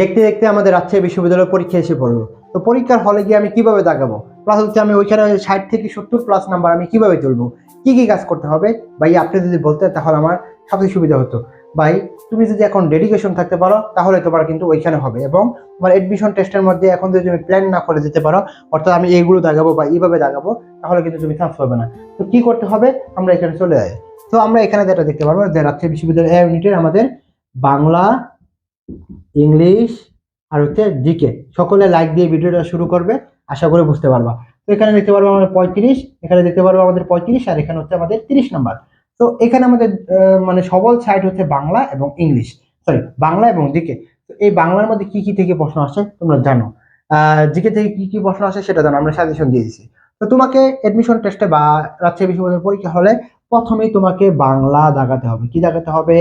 দেখতে দেখতে আমাদের রাজশাহী বিশ্ববিদ্যালয়ের পরীক্ষা এসে পড়ল। তো পরীক্ষার হলে গিয়ে আমি কীভাবে দাগাবো? প্লাস হচ্ছে আমি ওইখানে ষাট থেকে সত্তর প্লাস নাম্বার আমি কীভাবে তুলবো? কি কি কাজ করতে হবে? ভাই, আপনি যদি বলতেন তাহলে আমার সবচেয়ে সুবিধা হতো। ভাই, তুমি যদি এখন ডেডিকেশন থাকতে পারো, তাহলে তোমার কিন্তু ওইখানে হবে এবং তোমার এডমিশন টেস্টের মধ্যে এখন যদি তুমি প্ল্যান না করে যেতে পারো, অর্থাৎ আমি এইগুলো দাগাবো বা এইভাবে দাগাবো, তাহলে কিন্তু তুমি চান্স পাবে না। তো কি করতে হবে? আমরা এখানে চলে যাই। তো আমরা এখানে যেটা দেখতে পারব যে রাজশাহী বিশ্ববিদ্যালয় এ ইউনিটের আমাদের বাংলা ইংলিশ আর হচ্ছে জিকে সকলে লাইক দিয়ে ভিডিওটা শুরু করবে, আশা করে বুঝতে পারবা। তো এখানে দেখতে পারব আমাদের পঁয়ত্রিশ, এখানে দেখতে পারব আমাদের পঁয়ত্রিশ, আর এখানে হচ্ছে আমাদের তিরিশ নাম্বার তো এখানে আমাদের মানে সবল সাইড হচ্ছে বাংলা এবং ইংলিশ সরি বাংলা এবং জিকে তো এই বাংলার মধ্যে কি কি থেকে প্রশ্ন আসে তোমরা জানো। জিকে থেকে কি কি প্রশ্ন আসে সেটা জানো, আমরা সাজেশন দিয়ে দিচ্ছি তো তোমাকে এডমিশন টেস্টে বা রাজশাহী বিশ্ববিদ্যালয়ের পরীক্ষা হলে প্রথমেই তোমাকে বাংলা দাগাতে হবে। কি দাগাতে হবে?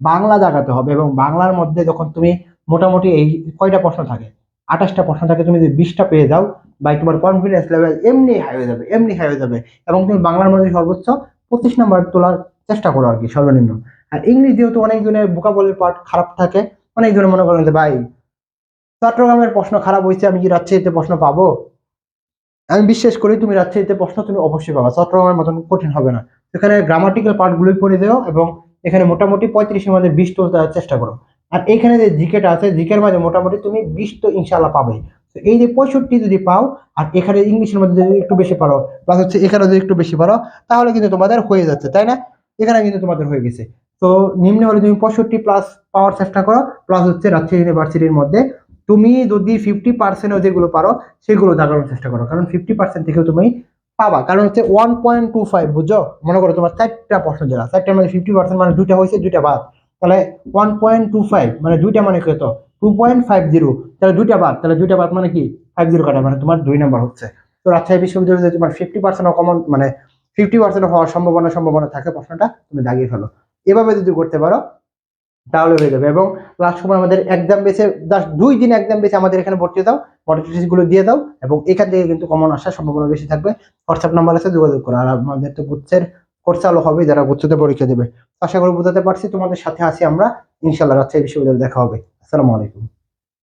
বাংলা দাগাতে হবে এবং বাংলার মধ্যে যখন তুমি মোটামুটি এই কয়টা প্রশ্ন থাকে? আঠাশটা প্রশ্ন থাকে, তুমি যদি বিশটা পেয়ে যাও বা তোমার কনফিডেন্স লেভেল এমনি হাই হয়ে যাবে, এমনি হাই হয়ে যাবে। এবং তুমি বাংলার মধ্যে সর্বোচ্চ পঁচিশ নাম্বার তোলার চেষ্টা করো আর কি, সর্বনিম্ন। আর ইংলিশ যেহেতু অনেক জনের বোকাবলির পার্ট খারাপ থাকে, অনেক জনের মনে করেন যে, ভাই, চট্টগ্রামের প্রশ্ন খারাপ হয়েছে, আমি কি রাজশাহীতে প্রশ্ন পাবো? আমি বিশ্বাস করি তুমি রাজশাহীতে প্রশ্ন তুমি অবশ্যই পাবা, চট্টগ্রামের মতন কঠিন হবে না। এখানে গ্রামাটিক্যাল পার্টগুলোই পড়ে দেও এবং এখানে মোটামুটি পঁয়ত্রিশের মধ্যে বিশ তুলতে চেষ্টা করো। আর এখানে যে জিকেটা আছে, জিকের মাঝে মোটামুটি তুমি বিশ তো ইনশাল্লাহ পাবে। এই যে পঁয়ষট্টি যদি পাও, আর এখানে ইংলিশের মধ্যে যদি একটু বেশি পারো প্লাস হচ্ছে এখানে যদি একটু বেশি পারো, তাহলে কিন্তু তোমাদের হয়ে যাচ্ছে, তাই না? এখানে কিন্তু তোমাদের হয়ে গেছে। তো নিম্নে হলে তুমি পঁয়ষট্টি প্লাস পাওয়ার চেষ্টা করো প্লাস হচ্ছে রাজশাহী ইউনিভার্সিটির মধ্যে। তুমি যদি ফিফটি পার্সেন্টও যেগুলো পারো, সেগুলো দাগানোর চেষ্টা করো, কারণ ফিফটি পার্সেন্ট থেকেও তুমি পাবা। কারণ হচ্ছে ওয়ান পয়েন্ট টু ফাইভ বুঝছ? মনে করো তোমার চারটা প্রশ্ন যেটা চারটার মধ্যে ফিফটি পার্সেন্ট মানে দুইটা হয়েছে, দুইটা বাদ। তাহলে ওয়ান পয়েন্ট টু ফাইভ মানে দুইটা মানে কত টু পয়েন্ট ফাইভ জিরো তাহলে দুইটা বাদ, তাহলে দুইটা বাদ মানে কি? ফাইভ জিরো কাটা মানে তোমার দুই নাম্বার হচ্ছে। তো রাজশাহী বিশ্ববিদ্যালয়ে তোমার ফিফটি পার্সেন্ট কমন মানে ফিফটি পার্সেন্ট হওয়ার সম্ভাবনা সম্ভাবনা থাকে প্রশ্নটা, তুমি দাগিয়ে ফেলো। এভাবে যদি করতে পারো, তাহলে হয়ে যাবে। এবং লাস্ট সময় আমাদের একদম বেছে জাস্ট দুই দিন একদম বেছে আমাদের এখানে ভর্তি দাও মডেলগুলো দিয়ে দাও, এবং এখান থেকে কিন্তু কমন আসার সম্ভাবনা বেশি থাকবে। হোয়াটসঅ্যাপ নাম্বার আছে, যোগাযোগ করো। আর আমাদের তো গুচ্ছের কোর্স চালু হবে, যারা গুচ্ছতে পরীক্ষা দেবে। আশা করি বোঝাতে পারছি। তোমাদের সাথে আছি আমরা। ইনশাল্লাহ রাজশাহী বিশ্ববিদ্যালয়ে দেখা হবে। আসসালামু আলাইকুম।